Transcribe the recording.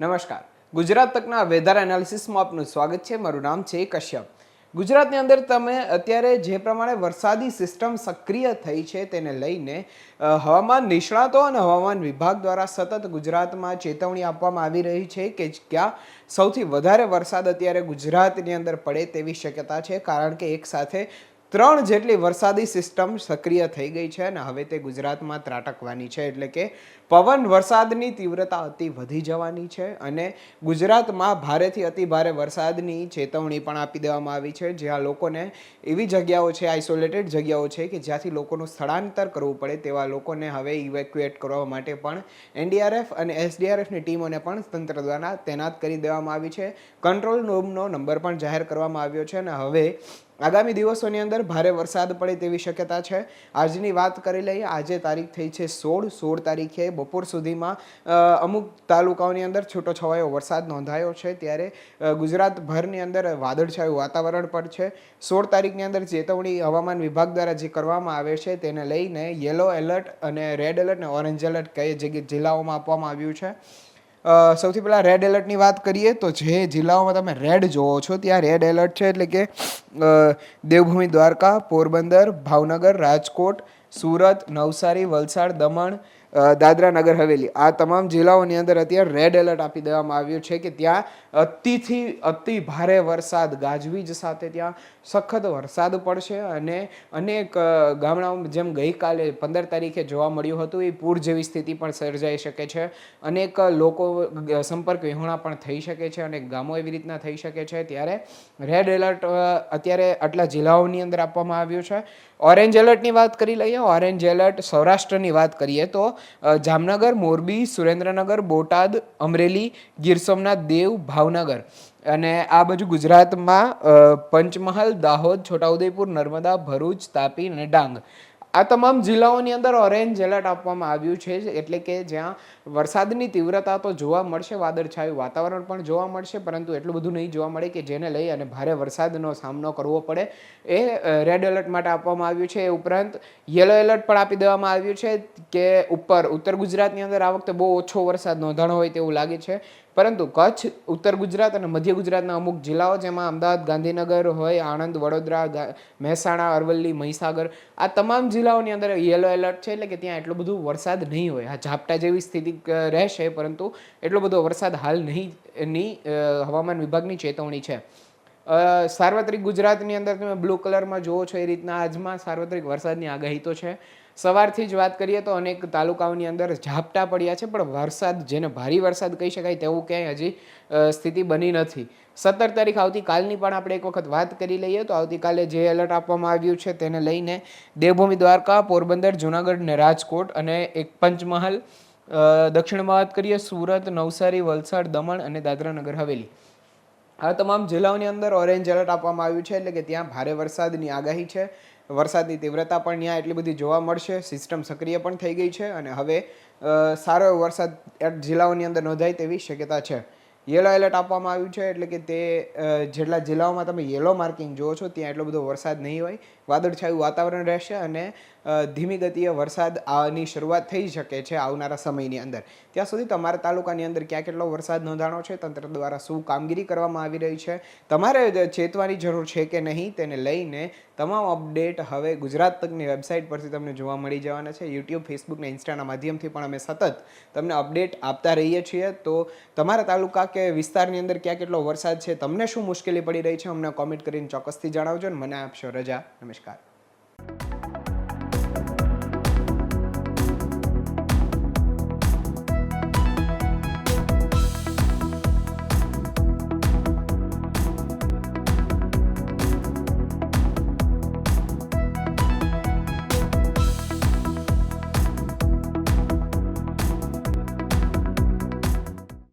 નમસ્કાર. ગુજરાત તકના વેધર એનાલિસિસમાં આપનું સ્વાગત છે. મારું નામ છે કશ્યપ. ગુજરાતની અંદર તમે અત્યારે જે પ્રમાણે વરસાદી સિસ્ટમ સક્રિય થઈ છે તેને લઈને હવામાન નિષ્ણાતો અને હવામાન વિભાગ દ્વારા સતત ગુજરાતમાં ચેતવણી આપવામાં આવી રહી છે કે ક્યાં સૌથી વધારે વરસાદ અત્યારે ગુજરાતની અંદર પડે તેવી શક્યતા છે. કારણ કે એક સાથે ત્રણ જેટલી વરસાદી સિસ્ટમ સક્રિય થઈ ગઈ છે અને હવે તે ગુજરાતમાં ત્રાટકવાની છે. એટલે કે પવન વરસાદની તીવ્રતા અતિ વધી જવાની છે અને ગુજરાતમાં ભારેથી અતિ ભારે વરસાદની ચેતવણી પણ આપી દેવામાં આવી છે. જ્યાં લોકોને એવી જગ્યાઓ છે આઇસોલેટેડ જગ્યાઓ છે કે જ્યાંથી લોકોનું સ્થળાંતર કરવું પડે તેવા લોકોને હવે ઇવેક્યુએટ કરવા માટે પણ એનડીઆરએફ અને એસડીઆરએફની ટીમોને પણ તંત્ર દ્વારા તૈનાત કરી દેવામાં આવી છે. કંટ્રોલ રૂમનો નંબર પણ જાહેર કરવામાં આવ્યો છે અને હવે આગામી દિવસોની અંદર ભારે વરસાદ પડે તેવી શક્યતા છે. આજની વાત કરી લઈએ, આજે તારીખ થઈ છે સોળ. સોળ તારીખે બપોર સુધીમાં અમુક તાલુકાઓની અંદર છૂટો છવાયો વરસાદ નોંધાયો છે. ત્યારે ગુજરાતભરની અંદર વાદળછાયું વાતાવરણ પણ છે. સોળ તારીખની અંદર ચેતવણી હવામાન વિભાગ દ્વારા જે કરવામાં આવે છે તેને લઈને યલો એલર્ટ અને રેડ એલર્ટ અને ઓરેન્જ એલર્ટ કઈ જગ્યાએ જિલ્લાઓમાં આપવામાં આવ્યું છે. સૌથી પહેલાં રેડ એલર્ટની વાત કરીએ તો જે જિલ્લાઓમાં તમે રેડ જોવો છો, ત્યાં રેડ એલર્ટ છે એટલે કે દેવભૂમિ દ્વારકા, પોરબંદર, ભાવનગર, રાજકોટ, સુરત, નવસારી, વલસાડ, દમણ દાદરા નગર હવેલી. આ તમામ જિલ્લાઓની અંદર અત્યારે રેડ એલર્ટ આપી દેવામાં આવ્યું છે કે ત્યાં અતિથી અતિ ભારે વરસાદ, ગાજવીજ સાથે ત્યાં સખત વરસાદ પડશે અને અનેક ગામડાઓમાં જેમ ગઈકાલે પંદર તારીખે જોવા મળ્યું હતું, એ પૂર જેવી સ્થિતિ પણ સર્જાઈ શકે છે. અનેક લોકો સંપર્ક વિહોણા પણ થઈ શકે છે અને ગામો એવી રીતના થઈ શકે છે. ત્યારે રેડ એલર્ટ અત્યારે આટલા જિલ્લાઓની અંદર આપવામાં આવ્યું છે. ઓરેન્જ એલર્ટની વાત કરી લઈએ ઓરેન્જ એલર્ટ સૌરાષ્ટ્રની વાત કરીએ તો જામનગર, મોરબી, સુરેન્દ્રનગર, બોટાદ, અમરેલી, ગીર સોમનાથ, દેવ, ભાવનગર. અને આ બાજુ ગુજરાતમાં પંચમહાલ, દાહોદ, છોટાઉદેપુર, નર્મદા, ભરૂચ, તાપી અને ડાંગ. આ તમામ જિલ્લાઓની અંદર ઓરેન્જ એલર્ટ આપવામાં આવ્યું છે એટલે કે જ્યાં વરસાદની તીવ્રતા તો જોવા મળશે, વાદળછાયું વાતાવરણ પણ જોવા મળશે, પરંતુ એટલું બધું નહીં જોવા મળે કે જેને લઈ અને ભારે વરસાદનો સામનો કરવો પડે એ રેડ એલર્ટ માટે આપવામાં આવ્યું છે. એ ઉપરાંત યલો એલર્ટ પણ આપી દેવામાં આવ્યું છે કે ઉપર, ઉત્તર ગુજરાતની અંદર આ વખતે બહુ ઓછો વરસાદ નોંધાણો હોય તેવું લાગે છે. પરંતુ કચ્છ, ઉત્તર ગુજરાત અને મધ્ય ગુજરાતના અમુક જિલ્લાઓ જેમાં અમદાવાદ, ગાંધીનગર હોય, આણંદ, વડોદરા મહેસાણા, અરવલ્લી, મહીસાગર, આ તમામ જિલ્લાઓની અંદર યલો એલર્ટ છે એટલે કે ત્યાં એટલો બધો વરસાદ નહીં હોય. આ ઝાપટા જેવી સ્થિતિ રહેશે, પરંતુ એટલો બધો વરસાદ હાલ નહીં હવામાન વિભાગની ચેતવણી છે. સાર્વત્રિક ગુજરાતની અંદર તમે બ્લુ કલરમાં જુઓ છો એ રીતના આજમાં સાર્વત્રિક વરસાદની આગાહી તો છે. સવારથી જ વાત કરીએ તો અનેક તાલુકાઓની અંદર ઝાપટા પડ્યા છે, પણ વરસાદ, જેને ભારે વરસાદ કહી શકાય તેવું ક્યાંય હજી સ્થિતિ બની નથી. સત્તર તારીખ આવતીકાલની પણ આપણે એક વખત વાત કરી લઈએ તો આવતીકાલે જે એલર્ટ આપવામાં આવ્યું છે તેને લઈને દેવભૂમિ દ્વારકા, પોરબંદર, જુનાગઢ ને રાજકોટ અને એક પંચમહાલ દક્ષિણમાં વાત કરીએ સુરત, નવસારી, વલસાડ, દમણ અને દાદરા નગર હવેલી. આ તમામ જિલ્લાઓની અંદર ઓરેન્જ એલર્ટ આપવામાં આવ્યું છે એટલે કે ત્યાં ભારે વરસાદની આગાહી છે. વરસાદની તીવ્રતા પણ ત્યાં એટલી બધી જોવા મળશે સિસ્ટમ સક્રિય પણ થઈ ગઈ છે અને હવે સારો એવો વરસાદ જિલ્લાઓની અંદર નોંધાય તેવી શક્યતા છે. યલો એલર્ટ આપવામાં આવ્યું છે એટલે કે તે જેટલા જિલ્લાઓમાં તમે યલો માર્કિંગ જુઓ છો, ત્યાં એટલો બધો વરસાદ નહીં હોય. વાદળછાયું વાતાવરણ રહેશે અને ધીમી ગતિએ વરસાદ આની શરૂઆત થઈ શકે છે આવનારા સમયની અંદર. ત્યાં સુધી તમારા તાલુકાની અંદર ક્યાં કેટલો વરસાદ નોંધાણો છે, તંત્ર દ્વારા શું કામગીરી કરવામાં આવી રહી છે, તમારે ચેતવાની જરૂર છે કે નહીં તેને લઈને તમામ અપડેટ હવે ગુજરાત તકની વેબસાઇટ પરથી તમને જોવા મળી જવાના છે. યુટ્યુબ, ફેસબુક ને ઇન્સ્ટાના માધ્યમથી પણ અમે સતત તમને અપડેટ આપતા રહીએ છીએ. તો તમારા તાલુકા કે વિસ્તારની અંદર ક્યાં કેટલો વરસાદ છે, તમને શું મુશ્કેલી પડી રહી છે, અમને કોમેન્ટ કરીને ચોક્કસથી જણાવજો અને મને આપશો રજા. નમસ્કાર.